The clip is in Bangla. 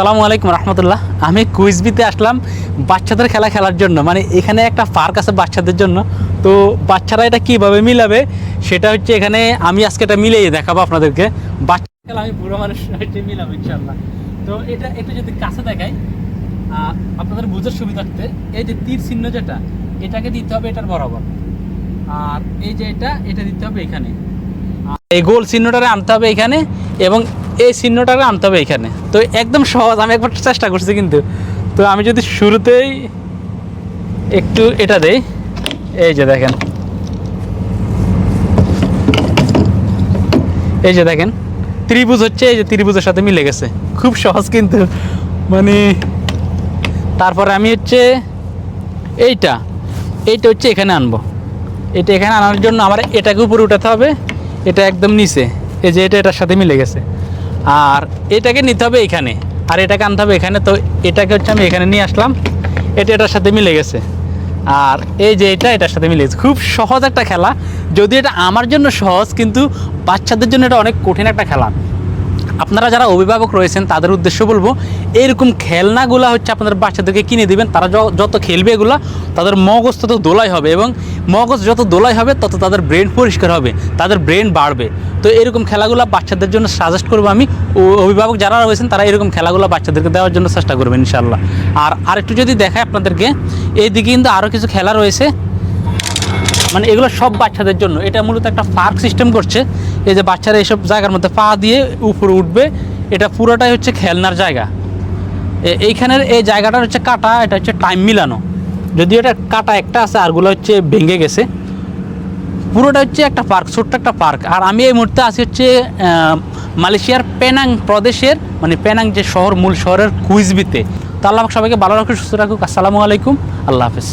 আসসালামু আলাইকুম রহমতুল্লাহ। আমি কুইজবিতে আসলাম বাচ্চাদের খেলা খেলার জন্য। মানে এখানে একটা পার্ক আছে বাচ্চাদের জন্য। তো বাচ্চারা এটা কীভাবে মিলাবে সেটা হচ্ছে এখানে আমি আজকে এটা মিলিয়ে দেখাবো আপনাদেরকে। বাচ্চা খেলা আমি বুড়ো মানুষ হচ্ছে মিলাবো ইনশাল্লাহ তো এটা একটু যদি কাছে দেখাই আপনাদের বুঝার সুবিধার্থে এই যে তীর চিহ্ন যেটা, এটাকে দিতে হবে এটার বরাবর। আর এই যে এটা এটা দিতে হবে এখানে। এই গোল চিহ্নটারে আনতে হবে এখানে এবং এই চিহ্নটাকে আনতে হবে এখানে। তো একদম সহজ, আমি একবার চেষ্টা করছি কিন্তু। তো আমি যদি শুরুতেই একটু এটা দেই, এই যে দেখেন। এই যে দেখেন, ত্রিভুজ হচ্ছে এই যে ত্রিভুজের সাথে মিলে গেছে। খুব সহজ কিন্তু মানে তারপরে আমি হচ্ছে এইটা এইটা হচ্ছে এখানে আনব। এটা এখানে আনার জন্য আমার এটাকে উপরে উঠাতে হবে, এটা একদম নিচে, এই যে এটা এটার সাথে মিলে গেছে। আর এটাকে নিতে হবে এখানে। আর এটাকে আনতে হবে এখানে। তো এটাকে হচ্ছে আমি এখানে নিয়ে আসলাম। এটা এটার সাথে মিলে গেছে। আর এই যে এটা, এটার সাথে মিলে গেছে। খুব সহজ একটা খেলা। যদি এটা আমার জন্য সহজ, কিন্তু বাচ্চাদের জন্য এটা অনেক কঠিন একটা খেলা। আপনারা যারা অভিভাবক রয়েছেন, তাদের উদ্দেশ্য বলব, এরকম খেলনাগুলো হচ্ছে আপনাদের বাচ্চাদেরকে কিনে দিবেন। তারা যত খেলবে এগুলো, তাদের মগজ তত দোলাই হবে। এবং মগজ যত দোলাই হবে, তত তাদের ব্রেন পরিষ্কার হবে, তাদের ব্রেন বাড়বে। তো এরকম খেলাগুলো বাচ্চাদের জন্য সাজেস্ট করব আমি। অভিভাবক যারা রয়েছেন, তারা এরকম খেলাগুলো বাচ্চাদেরকে দেওয়ার জন্য চেষ্টা করবেন ইনশাল্লাহ আর আরেকটু যদি দেখায় আপনাদেরকে, এইদিকে কিন্তু আরও কিছু খেলা রয়েছে। মানে এগুলো সব বাচ্চাদের জন্য। এটা মূলত একটা পার্ক সিস্টেম করছে। এই যে বাচ্চারা এইসব জায়গার মধ্যে পা দিয়ে উপরে উঠবে, এটা পুরোটাই হচ্ছে খেলনার জায়গা। এইখানের এই জায়গাটা হচ্ছে কাটা, এটা হচ্ছে টাইম মিলানো। যদিও এটা কাটা একটা আছে, আরগুলো হচ্ছে ভেঙে গেছে। পুরোটা হচ্ছে একটা পার্ক, ছোট্ট একটা পার্ক। আর আমি এই মুহূর্তে আছি হচ্ছে মালয়েশিয়ার পেনাং প্রদেশের মানে পেনাং যে শহর, মূল শহরের কুইজবিতে। তো আল্লাহ সবাইকে ভালো রাখুক, সুস্থ রাখুক। আসসালামু আলাইকুম। আল্লাহ হাফিজ।